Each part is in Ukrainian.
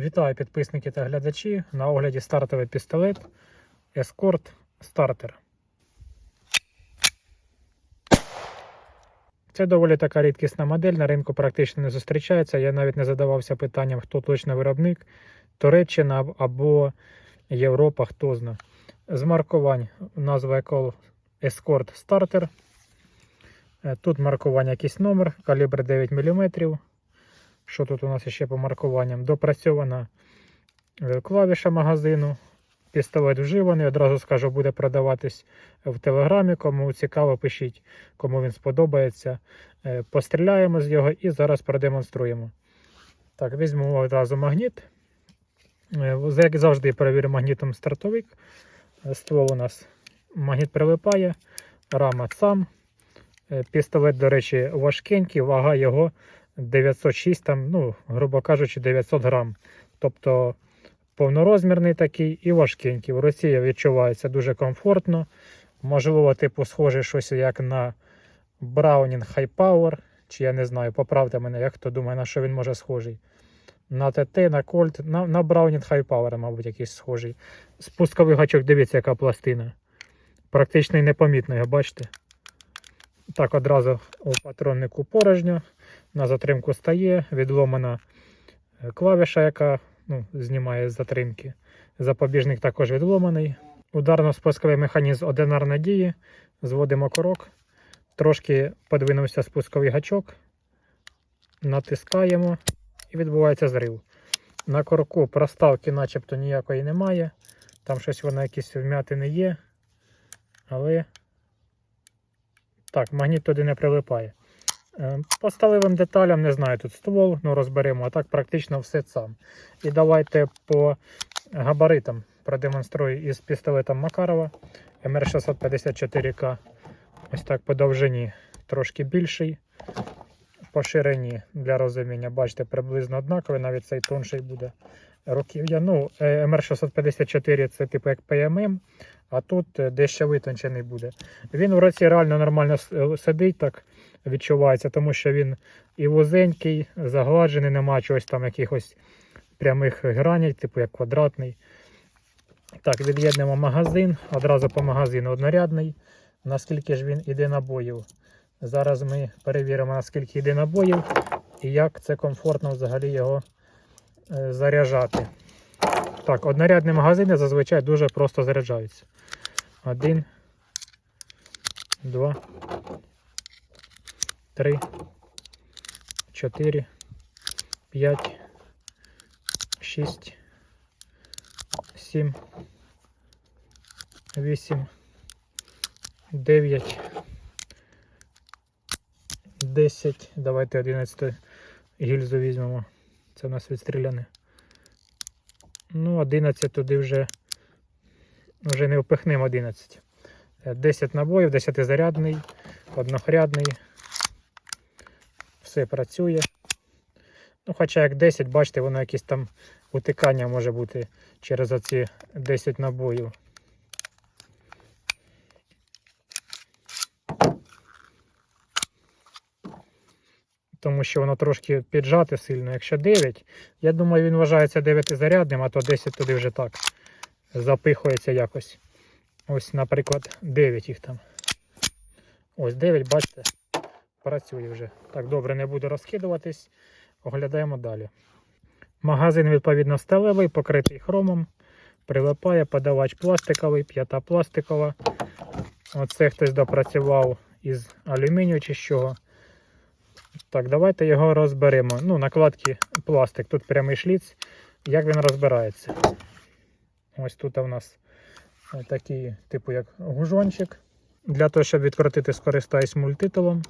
Вітаю підписники та глядачі. На огляді стартовий пістолет Escort Starter. Це доволі така рідкісна модель, на ринку практично не зустрічається. Я навіть не задавався питанням, хто точно виробник, Туреччина або Європа, хто зна. З маркувань назва якого Escort Starter. Тут маркування якийсь номер, калібр 9 мм. Що тут у нас ще по маркуванням? Допрацьована е, клавіша магазину. Пістолет вживаний, одразу скажу, буде продаватись в телеграмі. Кому цікаво, пишіть, кому він сподобається. Е, Постріляємо з його і зараз продемонструємо. Так, візьмемо одразу магніт. Е, Як завжди, перевірю магнітом стартовик. Ствол у нас магніт прилипає, рама сам. Пістолет, до речі, важкенький, вага його 906, там, ну, грубо кажучи, 900 грам. Тобто повнорозмірний такий і важкенький. В руці відчувається дуже комфортно. Можливо, типу, схоже щось як на Browning High Power. Чи я не знаю, поправте мене, як хто думає, на що він може схожий. На ТТ, на Colt, на, на Browning High Power, мабуть, якийсь схожий. Спусковий гачок, дивіться, яка пластина. Практично і непомітно його, бачите? Так, одразу у патроннику порожньо. На затримку стає, відломана е, клавіша, яка ну, знімає з затримки. Запобіжник також відломаний. Ударно-спусковий механізм одинарної дії. Зводимо корок. Трошки подвинувся спусковий гачок. Натискаємо і відбувається зрив. На корку проставки начебто ніякої немає. Там щось воно якісь вмятини є. Але так, магніт туди не прилипає. Е, По сталевим деталям не знаю, тут ствол, ну розберемо, а так практично все сам. І давайте по габаритам продемонструю із пістолетом Макарова МР654К. Ось так по довжині трошки більший. По ширині для розуміння, бачите, приблизно однаковий, навіть цей тонший буде руків'я. Ну, е, МР654 це типу як ПММ, а тут е, дещо витончений буде. Він в році реально нормально сидить, так відчувається, тому що він і вузенький, загладжений, нема чогось там якихось прямих граней, типу як квадратний. Так, від'єднемо магазин. Одразу по магазину однорядний. Наскільки ж він іде набоїв. Зараз ми перевіримо, наскільки йде набоїв і як це комфортно взагалі його е, заряджати. Так, однорядні магазини зазвичай дуже просто заряджаються. Один, два, три, чотири, п'ять, шість, сім, вісім, дев'ять, десять. Давайте одинадцяту гільзу візьмемо. Це у нас відстріляне. Ну, 11 туди вже, вже не впихнемо 11. Е, 10 набоїв, 10 зарядний, однохрядний. Все працює. Ну, хоча як 10, бачите, воно якесь там утикання може бути через оці 10 набоїв. Тому що воно трошки піджате сильно. Якщо 9, я думаю, він вважається 9 зарядним, а то 10 туди вже так запихується якось. Ось, наприклад, 9 їх там. Ось 9, бачите, працює вже. Так, добре, не буду розкидуватись. Оглядаємо далі. Магазин, відповідно, сталевий, покритий хромом. Прилипає подавач пластиковий, п'ята пластикова. Оце хтось допрацював із алюмінію чи чого. Так, давайте його розберемо. Ну, накладки пластик, тут прямий шліц. Як він розбирається? Ось тут у нас такий, типу, як гужончик. Для того, щоб відкрутити, скористаюсь мультитулом.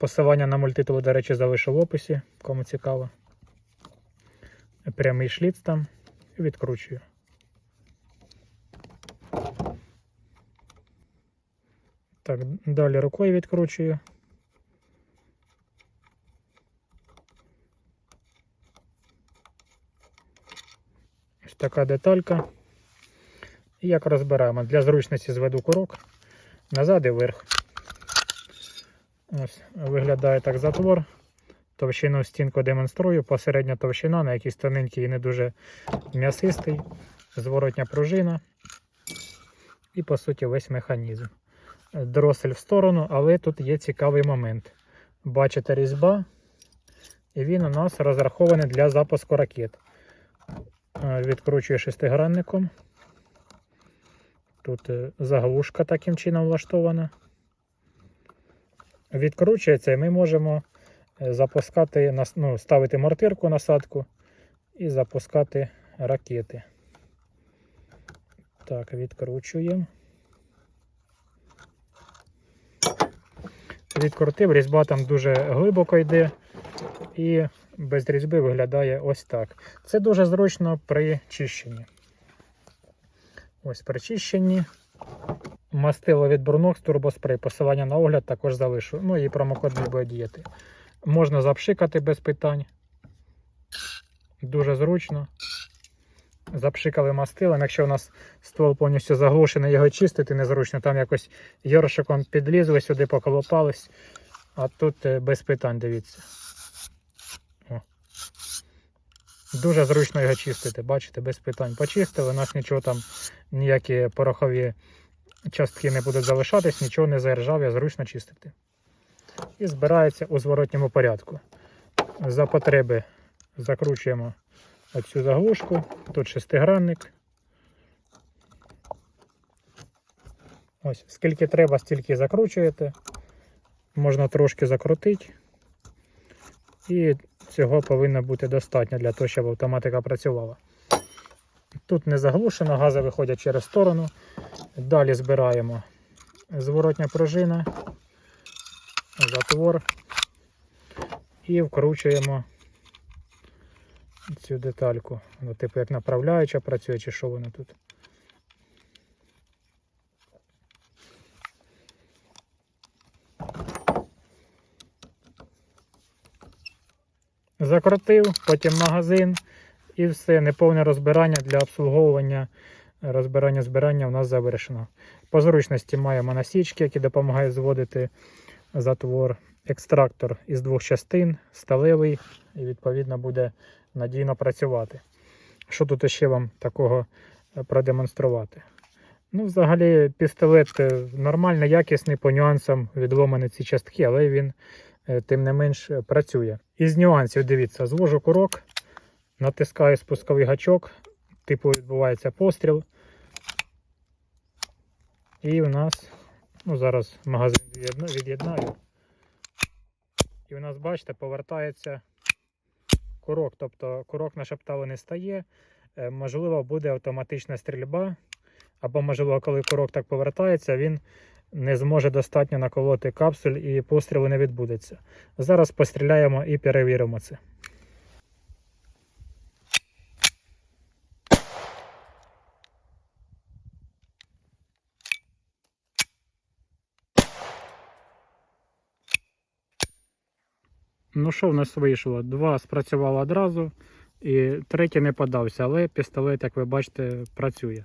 Посилання на мультитул, до речі, залишу в описі, кому цікаво. Прямий шліц там. Відкручую. Так, далі рукою відкручую. Ось така деталька. І як розбираємо. Для зручності зведу курок назад і вверх. Ось виглядає так затвор. Товщину стінку демонструю, посередня товщина, на якійсь тоненький і не дуже м'ясистий, зворотня пружина і, по суті, весь механізм. Дросель в сторону, але тут є цікавий момент. Бачите різьба, і він у нас розрахований для запуску ракет. Е, Відкручую шестигранником. Тут е, заглушка таким чином влаштована. Відкручується, і ми можемо е, запускати, ну, ставити мортирку насадку і запускати ракети. Так, відкручуємо. Відкрутив, різьба там дуже глибоко йде і без різьби виглядає ось так. Це дуже зручно при чищенні. Ось при чищенні. Мастило від Brunox турбоспрей. Посилання на огляд також залишу. Ну і промокод не буде діяти. Можна запшикати без питань. Дуже зручно. Запшикали мастилом. Якщо у нас ствол повністю заглушений, його чистити незручно. Там якось йоршиком підлізли сюди, поколопались. А тут е, без питань, дивіться. О. Дуже зручно його чистити, бачите, без питань. Почистили, у нас нічого там, ніякі порохові частки не будуть залишатись, нічого не заіржав'я, зручно чистити. І збирається у зворотньому порядку. За потреби закручуємо оцю заглушку. Тут шестигранник. Ось, скільки треба, стільки закручуєте. Можна трошки закрутити. І цього повинно бути достатньо для того, щоб автоматика працювала. Тут не заглушено, гази виходять через сторону. Далі збираємо зворотня пружина, затвор і вкручуємо цю детальку. Ну, типу як направляюча працює, чи що вона тут. Закрутив, потім магазин і все, неповне розбирання для обслуговування. Розбирання збирання у нас завершено. По зручності маємо насічки, які допомагають зводити затвор. Екстрактор із двох частин, сталевий, і відповідно буде надійно працювати. Що тут ще вам такого е, продемонструвати? Ну, взагалі, пістолет е, нормально, якісний, по нюансам відломані ці частки, але він, е, тим не менш, працює. Із нюансів, дивіться, звожу курок, натискаю спусковий гачок, типу відбувається постріл. І у нас, ну зараз магазин від'єднаю. І у нас, бачите, повертається курок. Тобто курок на шептали не стає. Е, Можливо, буде автоматична стрільба. Або, можливо, коли курок так повертається, він не зможе достатньо наколоти капсуль і пострілу не відбудеться. Зараз постріляємо і перевіримо це. Ну що в нас вийшло? Два спрацювало одразу, і третій не подався, але пістолет, як ви бачите, працює.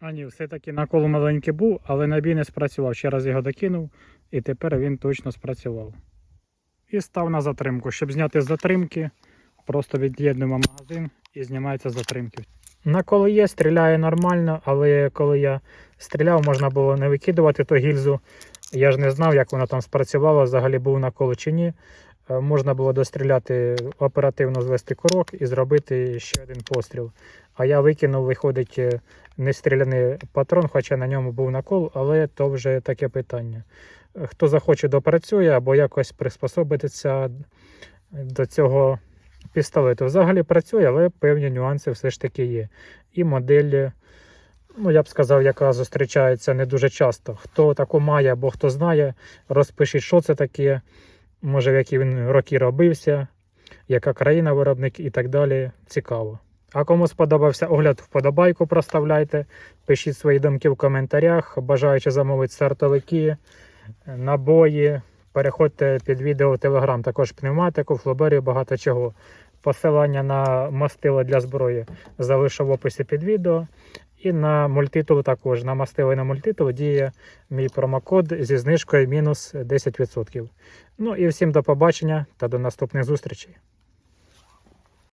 А ні, все-таки накол маленький був, але набій не спрацював. Ще раз його докинув, і тепер він точно спрацював. І став на затримку. Щоб зняти затримки, просто від'єднуємо магазин і знімається затримки. На коли є, стріляє нормально, але коли я стріляв, можна було не викидувати ту гільзу. Я ж не знав, як вона там спрацювала, взагалі був накол чи ні. Е, Можна було достріляти, оперативно звести курок і зробити ще один постріл. А я викинув, виходить, е, нестріляний патрон, хоча на ньому був накол, але то вже таке питання. Е, Хто захоче, допрацює або якось приспособитися до цього пістолету. Взагалі працює, але певні нюанси все ж таки є. І модель, ну я б сказав, яка зустрічається не дуже часто. Хто таку має або хто знає, розпишіть, що це таке, може в які він роки робився, яка країна виробник і так далі. Цікаво. А кому сподобався огляд, вподобайку проставляйте, пишіть свої думки в коментарях, бажаючи замовити стартовики, набої. Переходьте під відео в Телеграм, також пневматику, флоберію, багато чого. Посилання на мастила для зброї залишу в описі під відео. І на мультитул також. На мастило і на мультитул діє мій промокод зі знижкою мінус 10%. Ну і всім до побачення та до наступних зустрічей.